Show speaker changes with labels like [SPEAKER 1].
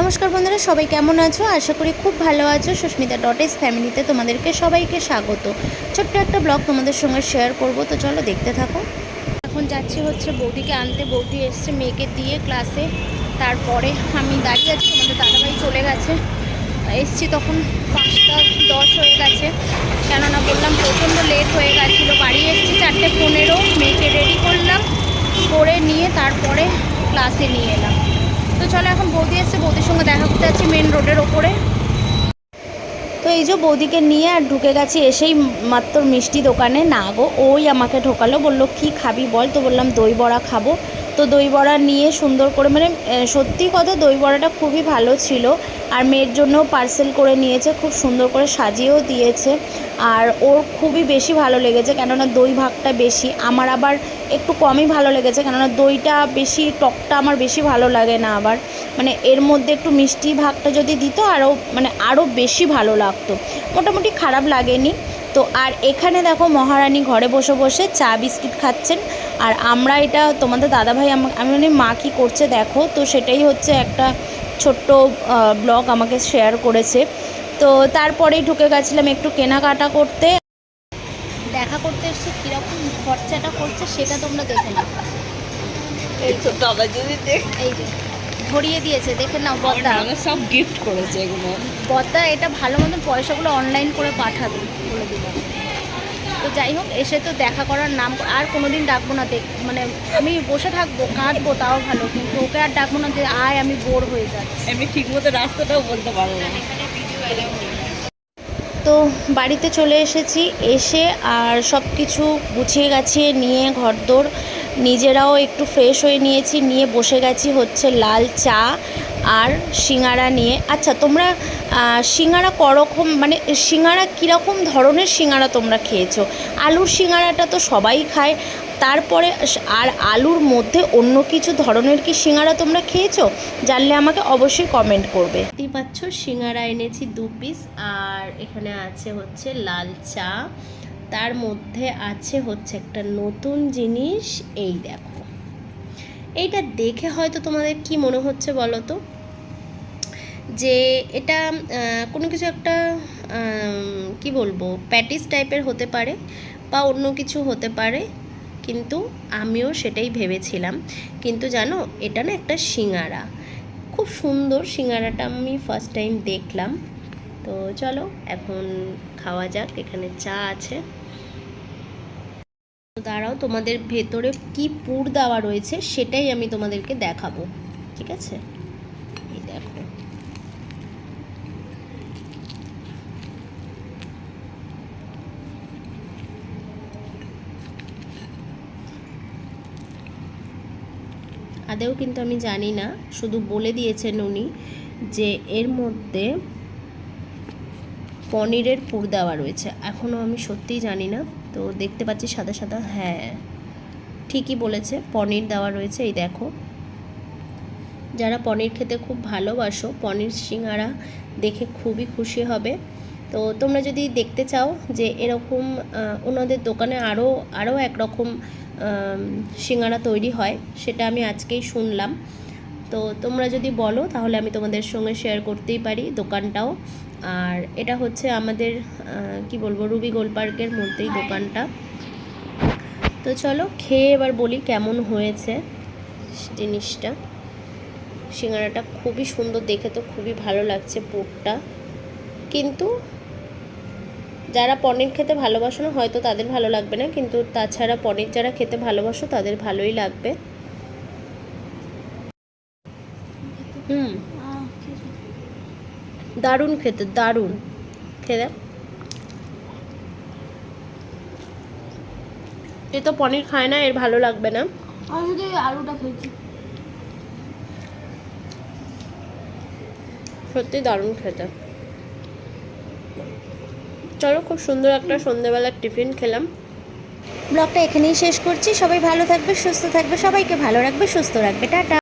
[SPEAKER 1] নমস্কার বন্ধুরা, সবাই কেমন আছো? আশা করি খুব ভালো আছো। সুস্মিতা ডটেস ফ্যামিলিতে তোমাদেরকে সবাইকে স্বাগত। ছোট্ট একটা ব্লগ তোমাদের সঙ্গে শেয়ার করব, তো চলো দেখতে থাকো। এখন যাচ্ছি হচ্ছে বৌদিকে আনতে। বৌদি এসছে মেয়েকে দিয়ে ক্লাসে তারপরে আমি দাঁড়িয়ে আছি, তোমাদের দাদাভাই চলে গেছে। এসছি তখন পাঁচটা দশ হয়ে গেছে। কেননা বললাম প্রচণ্ড লেট হয়ে গেছিল। বাড়ি এসছি চারটে পনেরো। মেয়েকে রেডি করলাম, করে নিয়ে তারপরে ক্লাসে নিয়ে এলাম। তো চলো, এখন বৌদি এসছে। বৌদির সঙ্গে দেখা করতে যাচ্ছি মেন রোডের ওপরে। তো এই যে বৌদিকে নিয়ে আর ঢুকে গেছি এসেই মাত্র মিষ্টি দোকানে। না গো, ওই আমাকে ঢোকালো, বলল, কি খাবি বল? তো বললাম, দই বড়া খাব। তো দই বড়া নিয়ে সুন্দর করে মানে সত্যি কথা দই বড়াটা খুবই ভালো ছিল। আর মেয়ের জন্য পার্সেল করে নিয়েছে, খুব সুন্দর করে সাজিয়েও দিয়েছে। আর ওর খুবই বেশি ভালো লেগেছে, কেননা দই ভাগটা বেশি। আমার আবার একটু কমই ভালো লেগেছে, কেননা দইটা বেশি, টকটা আমার বেশি ভালো লাগে না আবার। মানে এর মধ্যে একটু মিষ্টি ভাগটা যদি দিত, আরও মানে আরও বেশি ভালো লাগতো। মোটামুটি খারাপ লাগেনি। তো, আর এখানে দেখো মহারানী ঘরে বসে বসে চা বিস্কিট খাচ্ছেন। আর আমরা এটা তোমাদের দাদাভাই আমা- আমি মানে মা কী করছে দেখো। তো সেটাই হচ্ছে একটা ছোট্ট ব্লগ আমাকে শেয়ার করেছে। তো তারপরেই ঢুকে গেছিলাম একটু কেনাকাটা করতে। দেখা করতে এসে কীরকম খরচাটা করছে সেটা তোমরা দেখে নাও।
[SPEAKER 2] এই তো দাদা যদি দেখ
[SPEAKER 1] এই যে ধরিয়ে দিয়েছে দেখে নাও বদ্দা।
[SPEAKER 2] সব গিফট করেছে এগুলো।
[SPEAKER 1] বদ্দা এটা ভালো মতন পয়সাগুলো অনলাইন করে পাঠাবে। বলে দিল তো যাই হোক এসে তো দেখা করার নাম আর কোনো দিন ডাকবো না দেখ মানে আমি বসে থাকব কাঁদবো তাও ভালো। কিন্তু ওকে আর ডাকবো না যে আয় আমি বোর হয়ে যাচ্ছি।
[SPEAKER 2] আমি ঠিক মতো রাস্তাটাও বলতে পারব না।
[SPEAKER 1] তো বাড়িতে চলে এসেছি এসে আর সব কিছু গুছিয়ে গাছিয়ে নিয়ে ঘরদোর নিজেরাও একটু ফ্রেশ হয়ে নিয়েছি নিয়ে বসে গেছি হচ্ছে লাল চা আর সিঙ্গারা নিয়ে। আচ্ছা তোমরা সিঙ্গারা করকম মানে সিঙ্গারা কীরকম ধরনের সিঙ্গারা তোমরা খেয়েছো? আলুর সিঙ্গারাটা তো সবাই খায়। তারপরে আর আলুর মধ্যে অন্য কিছু ধরনের কি সিঙ্গারা তোমরা খেয়েছো? জানলে আমাকে অবশ্যই কমেন্ট করবে। দেখতেই পাচ্ছ, সিঙ্গারা এনেছি দু পিস আর এখানে আছে হচ্ছে লাল চা। তার মধ্যে আছে হচ্ছে একটা নতুন জিনিস, এই দেখো। এইটা দেখে হয়তো তোমাদের কি মনে হচ্ছে বলো তো? যে এটা কোনো কিছু একটা কি বলব, প্যাটিস টাইপের হতে পারে বা অন্য কিছু হতে পারে, কিন্তু আমিও সেটাই ভেবেছিলাম। কিন্তু জানো, এটা না একটা সিঙ্গারা। খুব সুন্দর সিঙ্গারাটা আমি ফার্স্ট টাইম দেখলাম। তো চলো, এখন খাওয়া যাক, এখানে চা আছে। দাঁড়াও, তোমাদের ভেতরে কি পুর দেওয়া রয়েছে সেটাই আমি তোমাদেরকে দেখাবো, ঠিক আছে? এই দেখো। আদেও কিন্তু আমি জানি না, শুধু বলে দিয়েছেন উনি যে এর মধ্যে পনিরের পুর দেওয়া রয়েছে। এখনও আমি সত্যিই জানি না। তো দেখতে পাচ্ছি সাদা সাদা হ্যাঁ ঠিকই বলেছে, পনির দেওয়া রয়েছে, এই দেখো। যারা পনির খেতে খুব ভালোবাসো, পনির সিঙ্গারা দেখে খুবই খুশি হবে। তো তোমরা যদি দেখতে চাও যে এরকম ওনাদের দোকানে আরও আরও একরকম সিঙ্গারা তৈরি হয়, সেটা আমি আজকেই শুনলাম। তো তোমরা যদি বলো তাহলে আমি তোমাদের সঙ্গে শেয়ার করতেই পারি দোকানটাও। আর এটা হচ্ছে আমাদের কি বলব রুবি গোল পার্কের মধ্যেই দোকানটা। তো চলো খেয়ে এবার বলি কেমন হয়েছে জিনিসটা। সিঙ্গারাটা খুবই সুন্দর দেখে তো খুবই ভালো লাগছে পুরটা কিন্তু যারা পনির খেতে ভালোবাসো না হয়তো তাদের ভালো লাগবে না। কিন্তু তাছাড়া পনির যারা খেতে ভালোবাসো তাদের ভালোই লাগবে। হুম। দারুণ খেতে দারুণ। খেতে এ তো পনির খায় না এর ভালো লাগবে না।
[SPEAKER 3] আমি শুধু আলুটা খেয়েছি।
[SPEAKER 1] সত্যি দারুণ খেতে। চলো খুব সুন্দর একটা সন্ধ্যেবেলার টিফিন খেলাম। ব্লগটা এখানেই শেষ করছি। সবাই ভালো থাকবে সুস্থ থাকবে সবাইকে ভালো রাখবে সুস্থ রাখবে। টাটা।